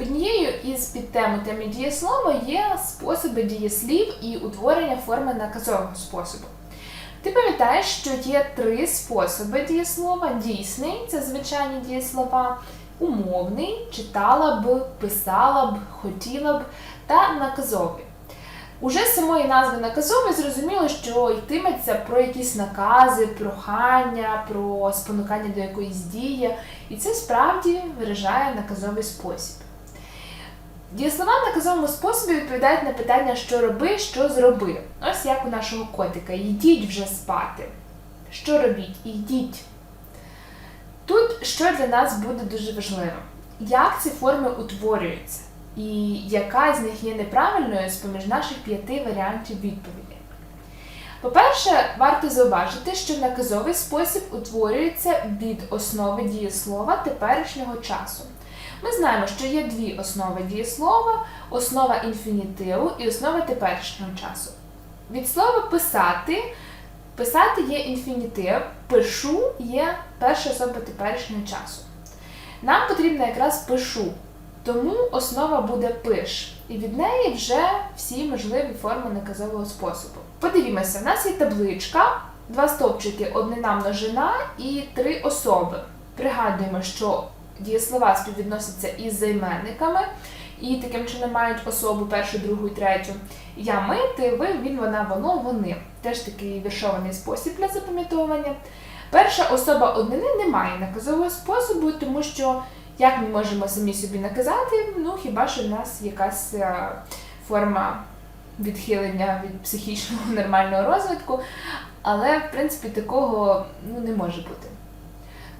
Однією із підтем у темі дієслова є способи дієслів і утворення форми наказового способу. Ти пам'ятаєш, що є три способи дієслова: дійсний це звичайні дієслова, умовний читала б, писала б, хотіла б та наказовий. Уже з самої назви наказовий зрозуміло, що йтиметься про якісь накази, прохання, про спонукання до якоїсь дії, і це справді виражає наказовий спосіб. Дієслова в наказовому способі відповідають на питання, що роби, що зроби. Ось як у нашого котика. Йдіть вже спати. Що робіть? Йдіть. Тут що для нас буде дуже важливо? Як ці форми утворюються? І яка з них є неправильною з поміж наших п'яти варіантів відповіді? По-перше, варто зауважити, що наказовий спосіб утворюється від основи дієслова теперішнього часу. Ми знаємо, що є дві основи дієслова, основа інфінітиву і основа теперішнього часу. Від слова писати, писати є інфінітив, пишу є перша особа теперішнього часу. Нам потрібно якраз пишу, тому основа буде пиш, і від неї вже всі можливі форми наказового способу. Подивімося, в нас є табличка, два стовпчики, однина множина і три особи. Пригадуємо, що дієслова співвідносяться із займенниками і таким чином мають особу першу, другу і третю. Я, ми, ти, ви, він, вона, воно, вони. Теж такий віршований спосіб для запам'ятовування. Перша особа однини не має наказового способу, тому що як ми можемо самі собі наказати, ну хіба що в нас якась е, форма відхилення від психічного нормального розвитку, але в принципі такого ну, не може бути.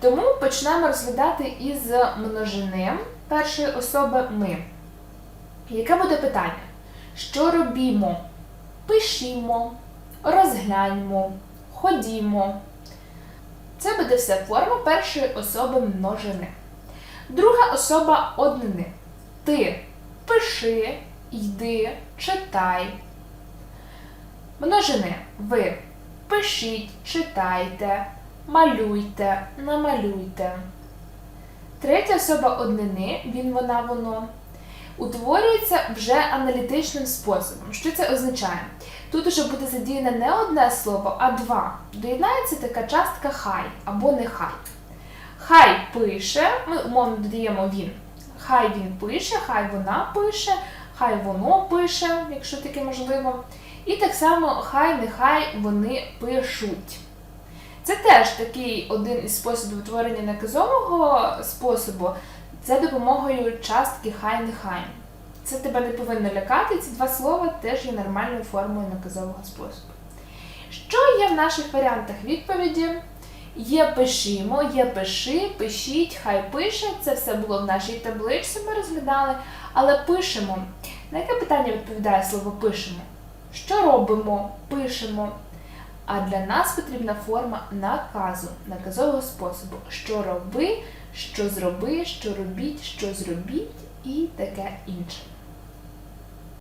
Тому почнемо розглядати із множини першої особи ми. Яке буде питання? Що робімо? Пишімо, розгляньмо, ходімо. Це буде все форма першої особи множини. Друга особа однини. Ти пиши, йди, читай. Множини ви пишіть, читайте, малюйте, намалюйте. Третя особа однини, він, вона, воно, утворюється вже аналітичним способом. Що це означає? Тут уже буде задіяне не одне слово, а два. Доєднається така частка хай або нехай. Хай пише, ми умовно додаємо він. Хай він пише, хай вона пише, хай воно пише, якщо таке можливо. І так само хай, нехай вони пишуть. Це теж такий один із способів утворення наказового способу за допомогою частки хай нехай. Це тебе не повинно лякати, ці два слова теж є нормальною формою наказового способу. Що є в наших варіантах відповіді? Є пишімо, є пиши, пишіть, хай пише. Це все було в нашій табличці, ми розглядали. Але пишемо. На яке питання відповідає слово пишемо? Що робимо? Пишемо. А для нас потрібна форма наказу, наказового способу. Що роби, що зроби, що робіть, що зробіть і таке інше.